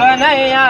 Kanhaiya